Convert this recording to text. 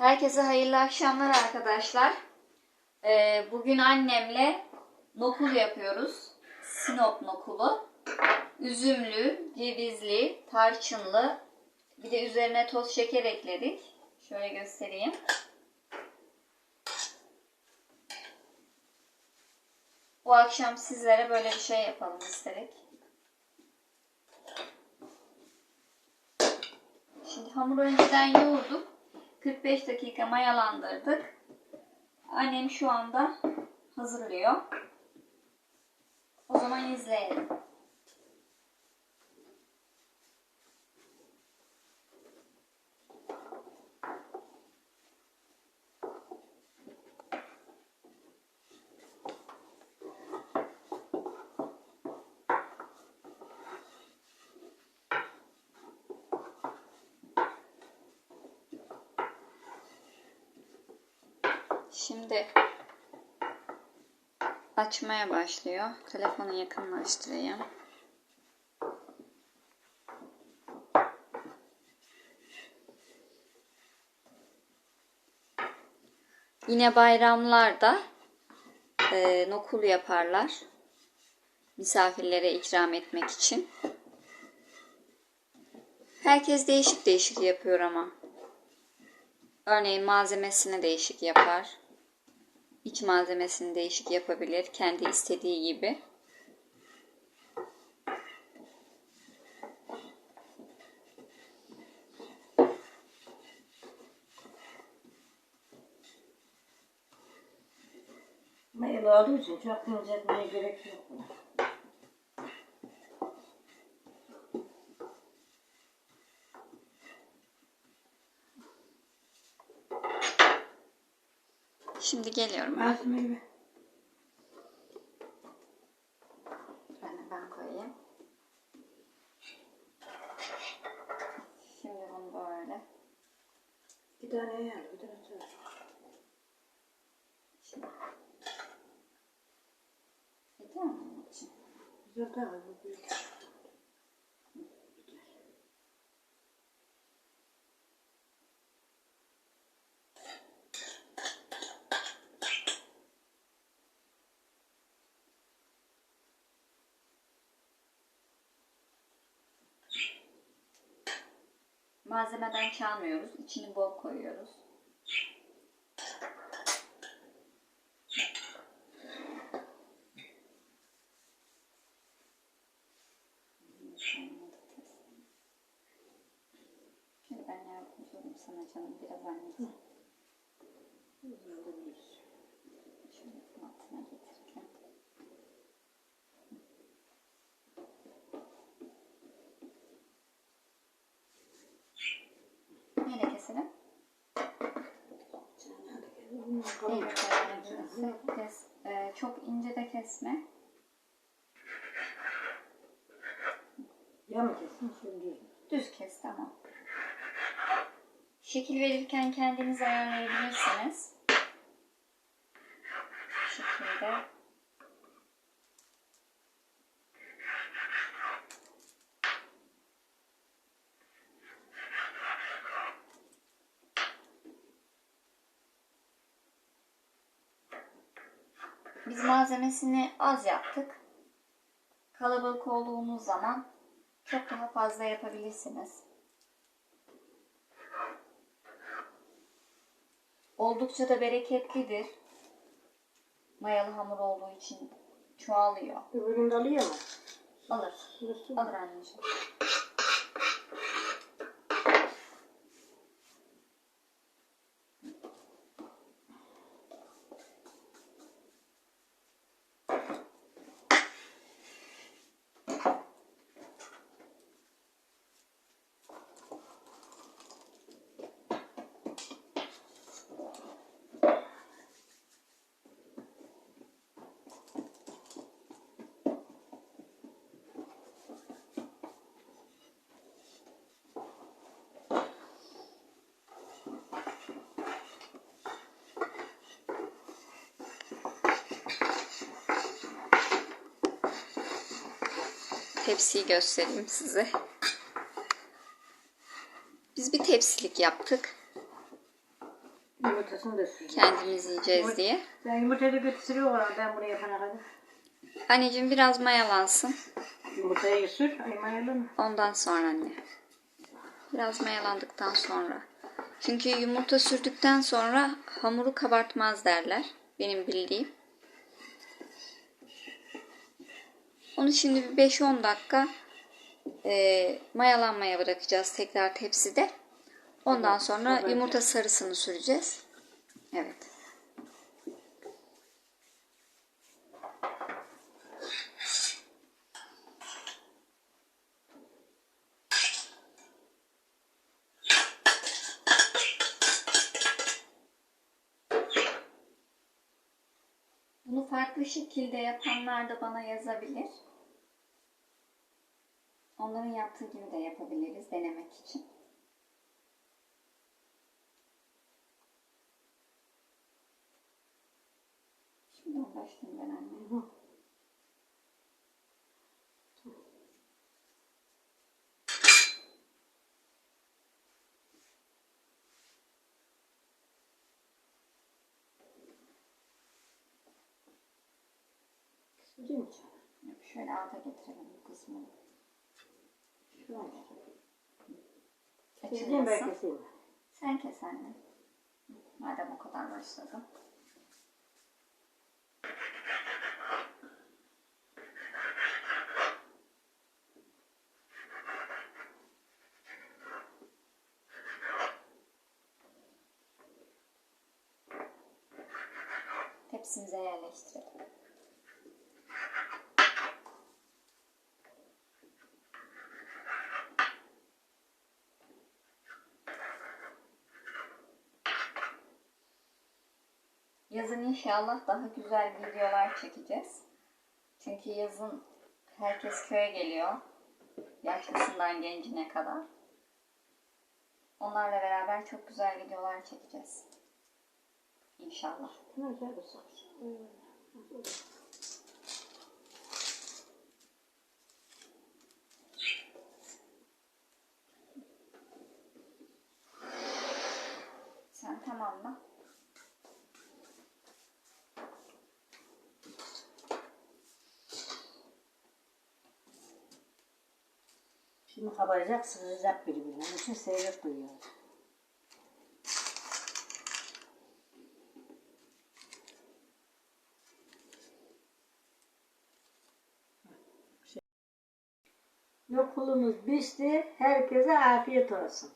Herkese hayırlı akşamlar arkadaşlar. Ee, bugün annemle nokul yapıyoruz. Sinop nokulu. Üzümlü, cevizli, tarçınlı. Bir de üzerine toz şeker ekledik. Şöyle göstereyim. Bu akşam sizlere böyle bir şey yapalım istedik. Şimdi hamuru önceden yoğurduk. 45 dakika mayalandırdık. Annem şu anda hazırlıyor. O zaman izleyelim. Şimdi açmaya başlıyor. Telefonu yakınlaştırayım. Yine bayramlarda e, nokul yaparlar. Misafirlere ikram etmek için. Herkes değişik değişik yapıyor ama. Örneğin malzemesini değişik yapar. İç malzemesini değişik yapabilir. Kendi istediği gibi. Mayalı olduğu için çok inceltmeye gerek yok. Şimdi geliyorum. Ben, Malzemeyi ver. ben, ben koyayım. Şimdi bunu böyle. Bir tane ayarlı, bir tane çay. Şimdi. Yeter mi bunun için? Güzel tamam bu büyük. Malzemeden çalmıyoruz. İçini bol koyuyoruz. Şöyle ben yardımcı olayım sana canım biraz anneciğim. Güzel de büyük. Şöyle altına getirirken. Neyle keselim? Sen hadi Kes, e, çok ince de kesme. Ya mı kesin şimdi düz mü? Düz kes tamam. Şekil verirken kendiniz ayarlayabilirsiniz. Bu şekilde. Biz malzemesini az yaptık. Kalabalık olduğunuz zaman çok daha fazla yapabilirsiniz. Oldukça da bereketlidir. Mayalı hamur olduğu için çoğalıyor. Öbürünü alıyor mu? Alır. Alır anneciğim. Tepsiyi göstereyim size. Biz bir tepsilik yaptık. Yumurtasını da sürüyor. Kendimiz yiyeceğiz diye. Ben yumurtayı da götürüyorum ben buraya yapana kadar. Anneciğim biraz mayalansın. Yumurtayı sür. Ay mayalı mı? Ondan sonra anne. Biraz mayalandıktan sonra. Çünkü yumurta sürdükten sonra hamuru kabartmaz derler. Benim bildiğim. Onu şimdi bir 5-10 dakika e, mayalanmaya bırakacağız tekrar tepside. Ondan sonra sonra- yumurta sarısını süreceğiz. Evet. Farklı şekilde yapanlar da bana yazabilir. Onların yaptığı gibi de yapabiliriz denemek için. Şimdi başlayayım ben anne. Yok, Şöyle alta getirelim bu kısmını. Şöyle. Keseyim. Sen kes anne. Madem o kadar başladım. Tepsimize yerleştirelim. Yazın inşallah daha güzel videolar çekeceğiz. Çünkü yazın herkes köye geliyor. Yaşlısından gencine kadar. Onlarla beraber çok güzel videolar çekeceğiz. İnşallah. Sen tamamla. Şimdi kabaracak, sığacak birbirine. Onun için seyrek duyuyor. Lokumumuz pişti. Herkese afiyet olsun.